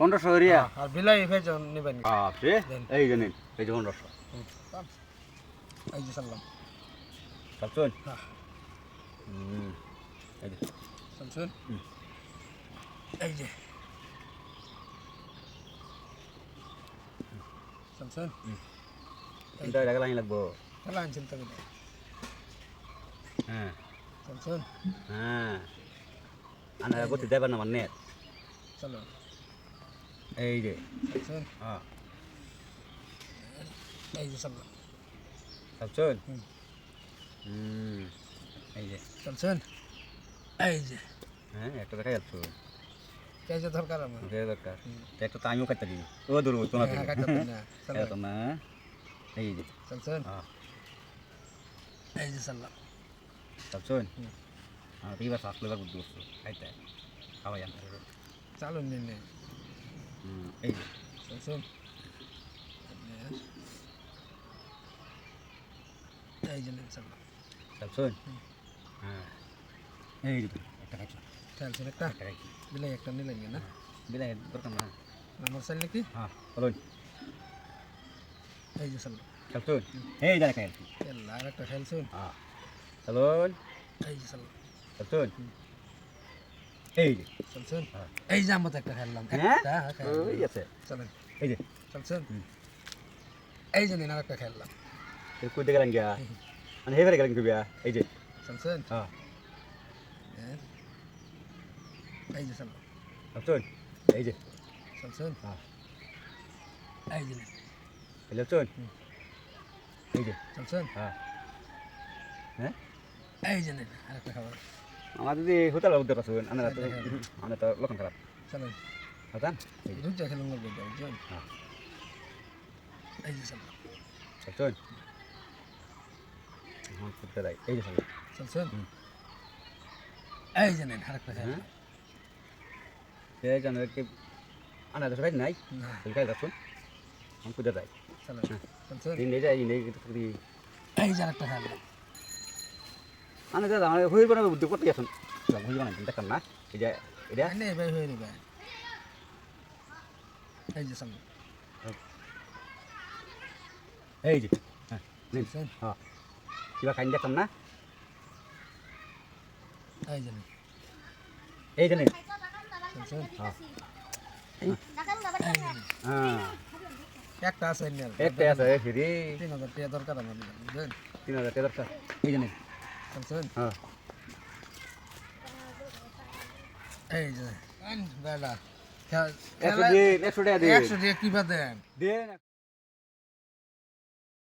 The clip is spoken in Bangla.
পনেরোশো হরিয়া আর বিলাই ভেজ নেবেন। আপনি। এই যে নিন এই যে পনেরোশো। এই যে সাল্লাম চালছুন হ্যাঁ। এই যে। হুম। এই যে। শুনছুন তিনটা টাকা লাইন লাগবো। খেলা আনছেন তবে হ্যাঁ। শুনছুন হ্যাঁ। আনা গতি দেবার না মানে। চলো। এই যে। হ্যাঁ। এই যে সাল্লাম চালছুন হুম। এই যে। শুনছুন এই যে। হ্যাঁ একটা টাকা যাচ্ছ। যে দরকার আমার। ওকে দরকার। একটা তো আমিও কাটতে দিই ও দূর তোমার হ্যাঁ, কাটতে না। এই যে। শুনছুন হ্যাঁ। এই যে সাল্লাম হুম। হ্যাঁ আছে আসলে এবার বুদ্ধি করছ। খাইতে খাওয়াই আনতে হবে। চালু নিন নে। হুম, এই এই যে চালছুন হ্যাঁ এই একটা খাইছো খেয়ালছেন একটা খাইছি বিলাই একটা নিলেন না বিলাই দরকার না আমার চাইলে কি হ্যাঁ বলুন এই যে সাল্লাম চালছুন এই যে আর একটা হ্যাঁ এই যে চালছুন এই যে। চলছেন? হ্যাঁ। এই যে আমরা একটা খেললাম হ্যাঁ? একটা ওই আছে। চলেন। এই যে। চলছেন? এই যে নিন একটা খেললাম এই কুইতে গেলেন গিয়া? মানে হেবারে গেলেন কি বিয়া এই যে। চলছেন? হ্যাঁ। হ্যাঁ। এই যে সাল্লাম চালছুন? এই যে। চলছেন? হ্যাঁ। এই যে নিন চালছুন? এই যে। চলছেন? হ্যাঁ। হ্যাঁ? এই যে নিন আর একটা খাবার। আমার যদি হোটেল উদ্যোগ আছে আমরা তো আমরা তো লক্ষণ খারাপ। হতান দুইটা খেলুন হ্যাঁ। এই যে সাল্লাম চালছুন হ্যাঁ করতে যাই এই যে চালছুন চলছেন হুম। এই যে নিন আর হ্যাঁ। এই কি আনা তো ভাই নাই। আমি হ্যাঁ। যাই এই যে আর আনা দাদা আমার হয়ে বানাবে উদ্যোগ করতে গেছেন? হয়ে বানাই দেখান না যে এটা নেই ভাই হয়ে নেবে এই যে সাল্লাম এই যে হ্যাঁ হ্যাঁ। কিবা খাই দেখাম না। এই যে এই যে হ্যাঁ। হ্যাঁ। একটা আছে একটা আছে ফিরি। তিন হাজার টাকা দরকার আমার তিন হাজার টাকা দরকার। এই যে হ্যাঁ এই যে বেলা। একশো টাকা দিন। একশো টাকা কিবা দেন? দিন।